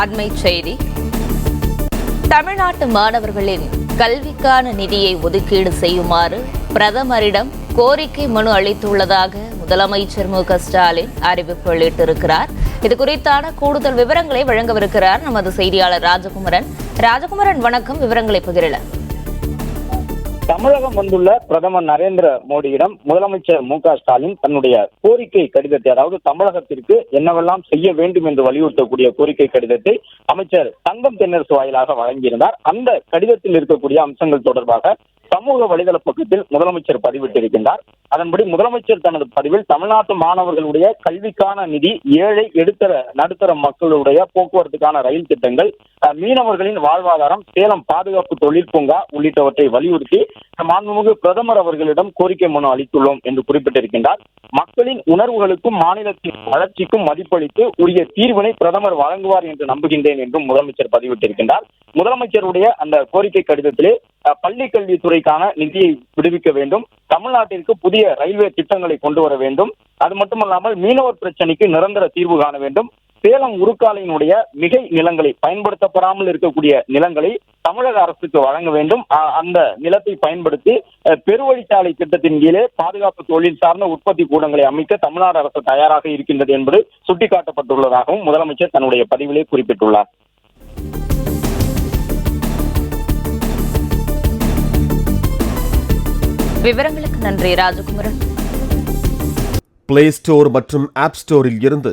அண்மை செய்தி. தமிழ்நாட்டு மாணவர்களின் கல்விக்கான நிதியை ஒதுக்கீடு செய்யுமாறு பிரதமரிடம் கோரிக்கை மனு அளித்துள்ளதாக முதலமைச்சர் மு க ஸ்டாலின் அறிவிப்பு வெளியிட்டிருக்கிறார். இது குறித்தான கூடுதல் விவரங்களை வழங்கவிருக்கிறார் நமது செய்தியாளர் ராஜகுமரன். ராஜகுமரன் வணக்கம். விவரங்களை பகிரலாம். தமிழகம் வந்துள்ள பிரதமர் நரேந்திர மோடியிடம் முதலமைச்சர் மு க ஸ்டாலின் தன்னுடைய கோரிக்கை கடிதத்தை அதாவது தமிழகத்திற்கு என்னவெல்லாம் செய்ய வேண்டும் என்று வலியுறுத்தக்கூடிய கோரிக்கை கடிதத்தை அமைச்சர் தங்கம் தென்னரசு வாயிலாக வழங்கியிருந்தார். அந்த கடிதத்தில் இருக்கக்கூடிய அம்சங்கள் தொடர்பாக சமூக வலைதள பக்கத்தில் முதலமைச்சர் பதிவிட்டிருக்கின்றார். அதன்படி முதலமைச்சர் தனது பதிவில் தமிழ்நாட்டு மாணவர்களுடைய கல்விக்கான நிதி ஏழை எடுத்தர நடுத்தர மக்களுடைய போக்குவரத்துக்கான ரயில் திட்டங்கள் அஹ், மீனவர்களின் வாழ்வாதாரம் சேலம் பாதுகாப்பு தொழில் பூங்கா உள்ளிட்டவற்றை வலியுறுத்தி மாண்புமிகு பிரதமர் அவர்களிடம் கோரிக்கை மனு அளித்துள்ளோம் என்று குறிப்பிட்டிருக்கின்றார். மக்களின் உணர்வுகளுக்கும் மாநிலத்தின் வளர்ச்சிக்கும் மதிப்பளித்து உரிய தீர்வினை பிரதமர் வழங்குவார் என்று நம்புகின்றேன் என்றும் முதலமைச்சர் பதிவிட்டிருக்கின்றார். முதலமைச்சருடைய அந்த கோரிக்கை கடிதத்திலே அஹ், பள்ளி கல்வித்துறைக்கான நிதியை விடுவிக்க வேண்டும். தமிழ்நாட்டிற்கு புதிய ரயில்வே திட்டங்களை கொண்டு வர வேண்டும். அது மட்டுமல்லாமல் மீனவர் பிரச்சனைக்கு நிரந்தர தீர்வு காண வேண்டும். சேலம் உருக்காலையினுடைய மிகை நிலங்களை பயன்படுத்தப்படாமல் இருக்கக்கூடிய நிலங்களை தமிழக அரசுக்கு வழங்க வேண்டும். அந்த நிலத்தை பயன்படுத்தி பெருவழிச்சாலை திட்டத்தின் கீழே பாதுகாப்பு தொழில் சார்ந்த உற்பத்தி கூடங்களை அமைக்க தமிழ்நாடு அரசு தயாராக இருக்கின்றது என்பது சுட்டிக்காட்டப்பட்டுள்ளதாகவும் முதலமைச்சர் தன்னுடைய பதிவிலே குறிப்பிட்டுள்ளார். விவரங்களுக்கு நன்றி ராஜகுமரன். பிளே ஸ்டோர் மற்றும் ஆப் ஸ்டோரில் இருந்து